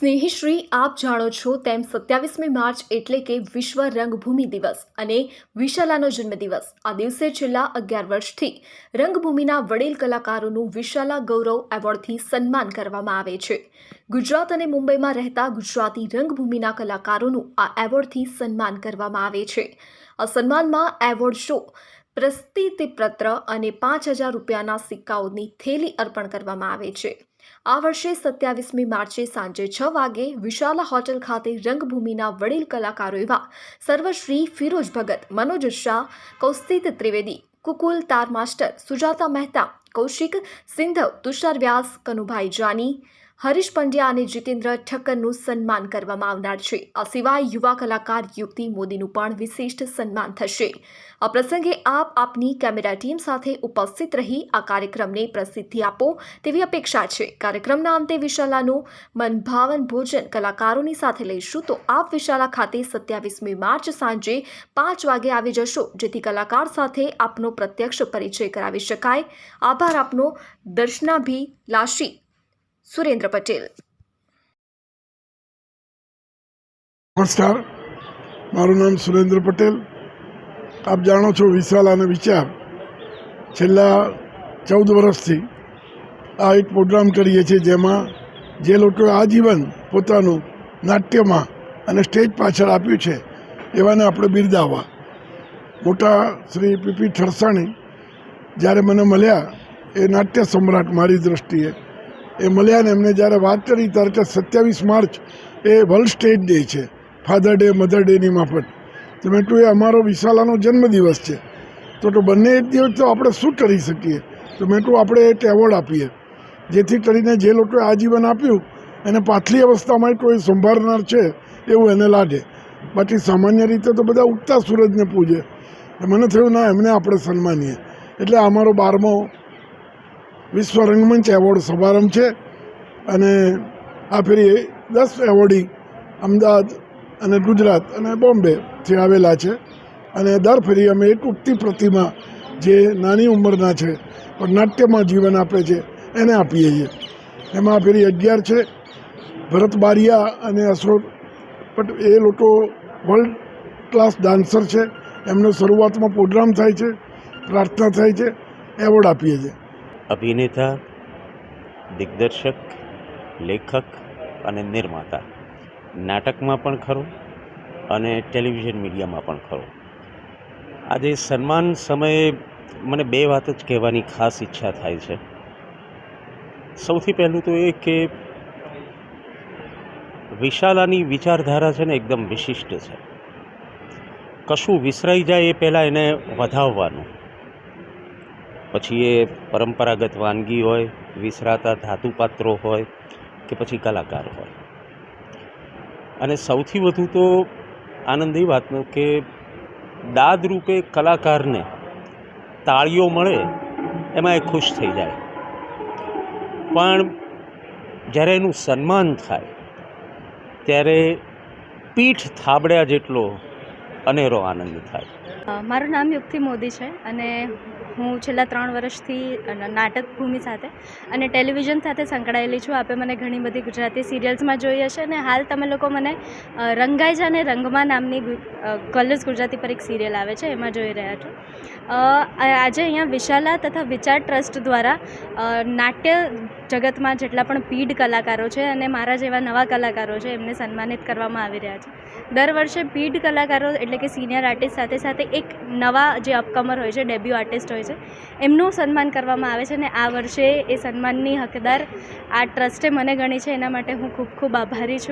સ્નેહિશ્રી આપ જાણો છો તેમ સત્યાવીસમી માર્ચ એટલે કે વિશ્વ રંગભૂમિ દિવસ અને વિશાલાનો જન્મદિવસ. આ દિવસે છેલ્લા અગિયાર વર્ષથી રંગભૂમિના વડીલ કલાકારોનું વિશાલા ગૌરવ એવોર્ડથી સન્માન કરવામાં આવે છે. ગુજરાત અને મુંબઈમાં રહેતા ગુજરાતી રંગભૂમિના કલાકારોનું આ એવોર્ડથી સન્માન કરવામાં આવે છે. આ સન્માનમાં એવોર્ડ શો પ્રસ્તિતિપત્ર અને પાંચ હજાર રૂપિયાના સિક્કાઓની થેલી અર્પણ કરવામાં આવે છે. આ વર્ષે સત્યાવીસમી માર્ચે સાંજે છ વાગે વિશાલા હોટેલ ખાતે રંગભૂમિના વડીલ કલાકારો એવા સર્વશ્રી ફિરોજ ભગત, મનોજ શાહ કૌસ્તિત ત્રિવેદી, કુકુલ તાર માસ્ટર, સુજાતા મહેતા, કૌશિક સિંધવ, તુષાર વ્યાસ, કનુભાઈ જાની હરીશ પંડ્યા અને જીતેન્દ્ર ઠક્કરનું સન્માન કરવામાં આવનાર છે. આ સિવાય યુવા કલાકાર યુક્તિ મોદીનું પણ વિશિષ્ટ સન્માન થશે. આ પ્રસંગે આપ આપની કેમેરા ટીમ સાથે ઉપસ્થિત રહી આ કાર્યક્રમને પ્રસિદ્ધિ આપો તેવી અપેક્ષા છે. કાર્યક્રમના અંતે વિશાલાનું મનભાવન ભોજન કલાકારોની સાથે લઈશું તો આપ વિશાલા ખાતે સત્યાવીસમી માર્ચ સાંજે પાંચ વાગે આવી જશો, જેથી કલાકાર સાથે આપનો પ્રત્યક્ષ પરિચય કરાવી શકાય. આભાર આપનો દર્શનાભી લાશી સુરેન્દ્ર પટેલ નમસ્કાર. મારું નામ સુરેન્દ્ર પટેલ. આપ જાણો છો વિશાલ અને વિચાર. છેલ્લા ચૌદ વર્ષથી આ એક પ્રોગ્રામ કરીએ છીએ જેમાં જે લોકોએ આજીવન પોતાનું નાટ્યમાં અને સ્ટેજ પાછળ આપ્યું છે એવાને આપણે બિરદાવવા. મોટા શ્રી પીપી ઠરસાણી જ્યારે મને મળ્યા એ નાટ્ય સમ્રાટ મારી દૃષ્ટિએ એ મળ્યા ને એમને જ્યારે વાત કરી, ત્યારે કે સત્યાવીસ માર્ચ એ વર્લ્ડ સ્ટેટ ડે છે, ફાધર ડે, મધર ડેની માફક. તો મેં કહ્યું એ અમારો વિશાલાનો જન્મદિવસ છે. તો તો બંને એક દિવસ તો આપણે શું કરી શકીએ? તો મેં કહ્યું આપણે એક એવોર્ડ આપીએ. જેથી કરીને જે લોકોએ આજીવન આપ્યું, એને પાછલી અવસ્થામાં કોઈ સંભાળનાર છે એવું એને લાગે. બાકી સામાન્ય રીતે તો બધા ઉગતા સૂરજને પૂજે. મને થયું, ના, એમને આપણે સન્માનીએ. એટલે અમારો બારમો વિશ્વ રંગમંચ એવોર્ડ સમારંભ છે. અને આ ફેરી દસ એવોર્ડી અમદાવાદ અને ગુજરાત અને બોમ્બેથી આવેલા છે. અને દર ફેરી અમે એક ઉગતી પ્રતિમા જે નાની ઉંમરના છે, પણ નાટ્યમાં જીવન આપે છે, એને આપીએ છીએ. એમાં ફેરી અગિયાર છે. ભરત બારિયા અને અશોક પટ, એ લોકો વર્લ્ડ ક્લાસ ડાન્સર છે. એમનો શરૂઆતમાં પ્રોગ્રામ થાય છે, પ્રાર્થના થાય છે, એવોર્ડ આપીએ છીએ. અભિનેતા, દિગ્દર્શક, લેખક અને નિર્માતા. નાટકમાં પણ ખરો અને ટેલિવિઝન મીડિયામાં પણ ખરો. આજે સન્માન સમયે મને બે વાત જ કહેવાની ખાસ ઈચ્છા થાય છે. સૌથી પહેલું તો એ કે વિશાલાની વિચારધારા છે ને એકદમ વિશિષ્ટ છે. કશું વિસરાઈ જાય એ પહેલાં એને વધાવવાનું. પછી એ પરંપરાગત વાનગી હોય, વિસરાતા ધાતુપાત્રો હોય કે પછી કલાકાર હોય. અને સૌથી વધુ તો આનંદ એ વાતનો કે દાદ રૂપે કલાકારને તાળીઓ મળે, એમાં એ ખુશ થઈ જાય. પણ જ્યારે એનું સન્માન થાય, ત્યારે પીઠ થાબડ્યા જેટલો અનેરો આનંદ થાય. મારું નામ યુક્તિ મોદી છે અને હું છેલ્લા ત્રણ વર્ષથી નાટક ભૂમિ સાથે અને ટેલિવિઝન સાથે સંકળાયેલી છું. આપે મને ઘણી બધી ગુજરાતી સિરિયલ્સમાં જોઈ હશે અને હાલ તમે લોકો મને રંગાઈ જા અને રંગમાં નામની કલર્સ ગુજરાતી પર એક સિરિયલ આવે છે, એમાં જોઈ રહ્યા છો. આજે અહીંયા વિશાલા તથા વિચાર ટ્રસ્ટ દ્વારા નાટ્ય જગતમાં જેટલા પણ પીઢ કલાકારો છે અને મારા જેવા નવા કલાકારો છે, એમને સન્માનિત કરવામાં આવી રહ્યા છે. દર વર્ષે પીઢ કલાકારો એટલે કે સિનિયર આર્ટિસ્ટ સાથે સાથે એક નવા જે અપકમર હોય છે ડેબ્યુ આર્ટિસ્ટ હોય છે, એમનું સન્માન કરવામાં આવે છે અને આ વર્ષે એ સન્માનની હકદાર આ ટ્રસ્ટે મને ગણી છે, એના માટે હું ખૂબ ખૂબ આભારી છું.